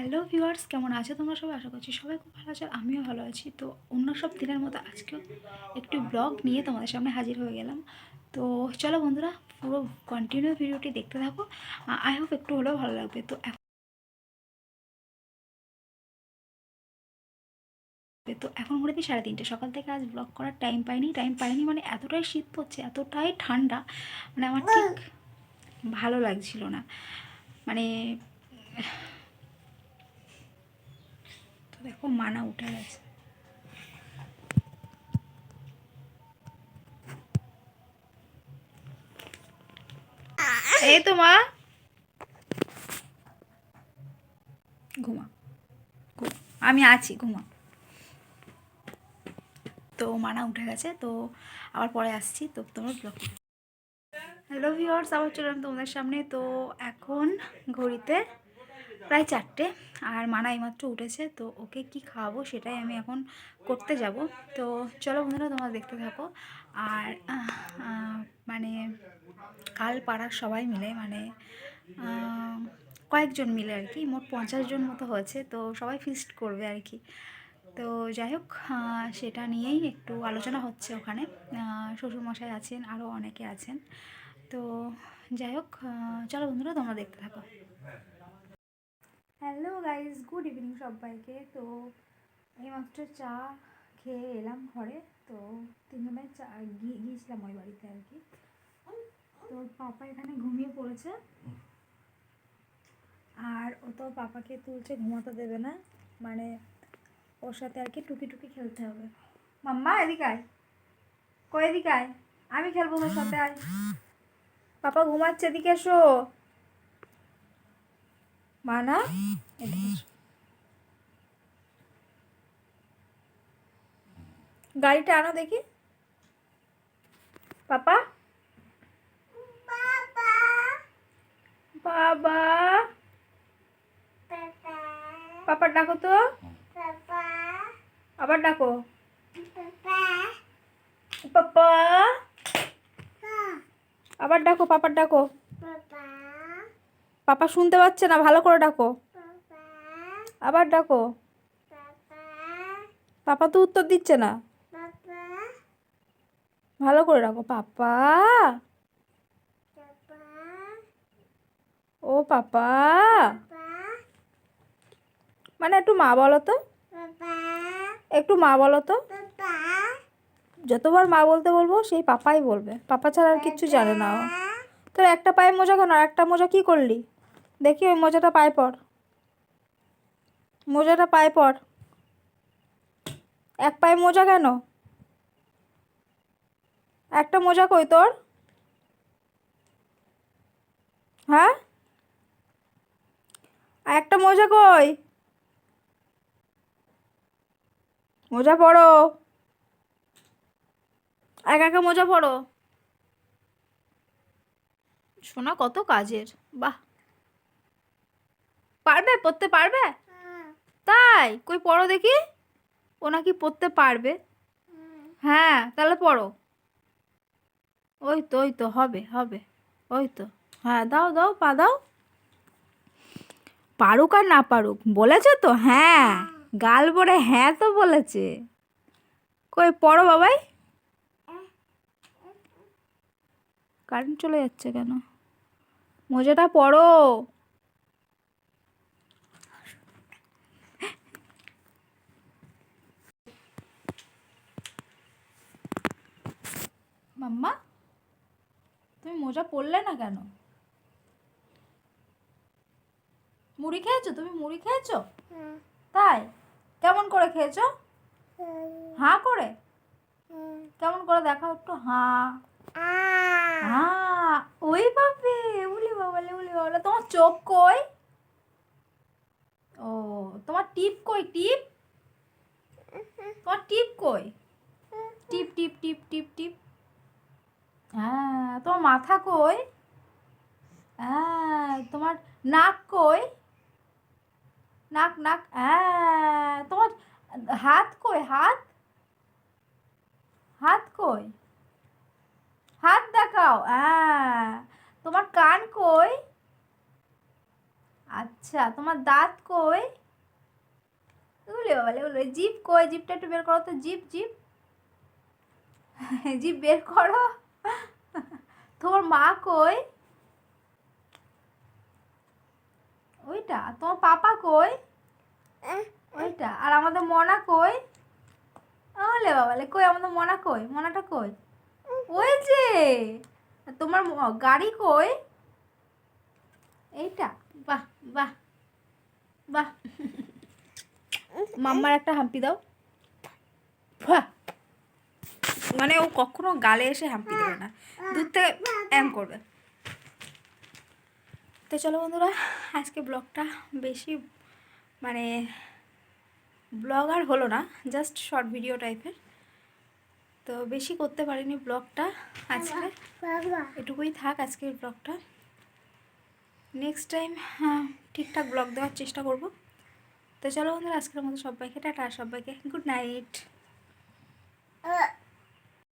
Hello viewers, কেমন আছো তোমরা সবাই? আশা করছি সবাই খুব ভালো আছে, আমিও ভালো আছি। তো অন্য সব দিনের মতো আজকেও একটু ব্লগ নিয়ে তোমাদের সামনে হাজির হয়ে গেলাম। তো চলো বন্ধুরা, পুরো কন্টিনিউ ভিডিওটি দেখতে থাকো। আই হোপ একটু হলেও ভালো লাগবে। তো তো এখন ঘুরেছি সাড়ে তিনটে। সকাল থেকে আজ ব্লগ করার টাইম পাইনি। টাইম পাইনি মানে এতটাই শীত পড়ছে, এতটাই ঠান্ডা মানে আমার ঠিক ভালো লাগছিল না। মানে দেখো, মানা উঠে গেছে। এই তো মা। ঘুমা। আমি আছি, ঘুমা। তো মানা উঠে গেছে, তো আবার পরে আসছি। তো তোমরা ব্লগ হ্যালো ভিওর্স আবার চললাম তোমাদের সামনে। তো এখন ঘড়িতে প্রায় চারটে আর মানা এইমাত্র উঠেছে, তো ওকে কি খাওয়াবো সেটাই আমি এখন করতে যাব। তো চলো বন্ধুরা, তোমরা দেখতে থাকো। আর মানে কাল পাড়ার সবাই মিলে মানে কয়েকজন মিলে আর কি, মোট পঞ্চাশ জন মতো হয়েছে, তো সবাই ফিস্ট করবে আর কি। তো যাই হোক সেটা নিয়েই একটু আলোচনা হচ্ছে ওখানে। শ্বশুরমশাই আছেন, আরও অনেকে আছেন। তো যাই হোক চলো বন্ধুরা, তোমরা দেখতে থাকো। হ্যালো গাইজ গুড ইভিনিং সবাইকে। তো এইমাত্র চা খেয়ে এলাম ঘরে। তো তিনজনে চা গিয়ে গিয়েছিলাম ওই বাড়িতে আর কি। তো পাপা এখানে ঘুমিয়ে পড়েছে। আর ও তো পাপাকে তুলছে, ঘুমাতে দেবে না। মানে ওর সাথে আর কি টুকি টুকি খেলতে হবে। মাম্মা, এদিকে আয়। এদিকে আয়? আমি খেলব তোর সাথে, আয়। পাপা ঘুমাচ্ছে, এদিকে এসো। মানা? গাড়িটা আনো দেখি। পাপা? বাবা? পাপা ডাকো তো। আবার ডাকো। পাপা? আবার ডাকো, পাপার ডাকো। পাপা শুনতে পাচ্ছে না, ভালো করে ডাকো। আবার ডাকো। পাপা তো উত্তর দিচ্ছে না। ভালো করে ডাকো, পাপা। ও পাপা। মানে একটু মা বলো তো। একটু মা বলো তো। যতবার মা বলতে বলব, সেই পাপাই বলবে। পাপা ছাড়া আর কিচ্ছু জানে না তোর একটা পায়ে মোজা কেন? আর একটা মোজা কি করলি? দেখি ওই মোজাটা পায়ে পর মোজাটা পায়ে পর এক পায়ে মোজা কেন? একটা মোজা কই তোর? হ্যাঁ? একটা মোজা কই? মোজা পড়ো। একা একা মোজা পড়ো। শোনা কত কাজের, বাহ। পারবে? পড়তে পারবে? তাই? কই পড়ো দেখি। ও নাকি পড়তে পারবে। হ্যাঁ তাহলে পড়ো। ওই তো ওই তো হবে হবে। ওই তো হ্যাঁ দাও দাও, পা দাও। পারুক আর না পারুক, বলেছে তো? হ্যাঁ গাল পরে হ্যাঁ তো বলেছে। কই পড়ো বাবাই। কারেন্ট চলে যাচ্ছে কেন? মোজাটা পড়ো। মাম্মা তুমি মোজা পরলে না কেন? মুড়ি খেয়েছো? তুমি মুড়ি খেয়েছো? তাই? কেমন করে খেয়েছো? হাঁ করে? কেমন করে দেখাও একটু হাঁ। হাঁ ওই বাপে উলি বাবালে উলি বাবালে তোমার চোখ কই? ও তোমার টিপ কই টিপ? তোমার টিপ কই? টিপ টিপ টিপ টিপ টিপ। হ্যাঁ তোমার মাথা কই? হ্যাঁ তোমার নাক কই? নাক নাক হ্যাঁ তোমার হাত কই? হাত? হাত কই? হাত দেখাও হ্যাঁ তোমার কান কই? আচ্ছা তোমার দাঁত কই? উলে বাবা উলে জিপ কই? জিপটা একটু বের করো তো জিপ জিপ জিপ বের করো। তোমার মা কই? ওইটা তোমার পাপা কই? ওইটা আর আমাদের মনা কই? ওলে বাবালে কই আমাদের মনা কই? মনাটা কই? ওই যে তোমার গাড়ি কই? এইটা বাহ বাহ বাহ। মাম্মার একটা হাম্পি দাও। বাহ। মানে ও কখনো গালে এসে হাম্পি দেবে না। দূর থেকে এম করবে। তো চলো বন্ধুরা, আজকে ব্লগটা বেশি মানে ব্লগ আর হলো না জাস্ট শর্ট ভিডিও টাইপের তো বেশি করতে পারিনি ব্লগটা আজকে। এটুকুই থাক আজকের ব্লগটা। নেক্সট টাইম ঠিকঠাক ব্লগ দেওয়ার চেষ্টা করব। তো চলো বন্ধুরা, আজকের মতো সবাইকে টাটা, সবাইকে গুড নাইট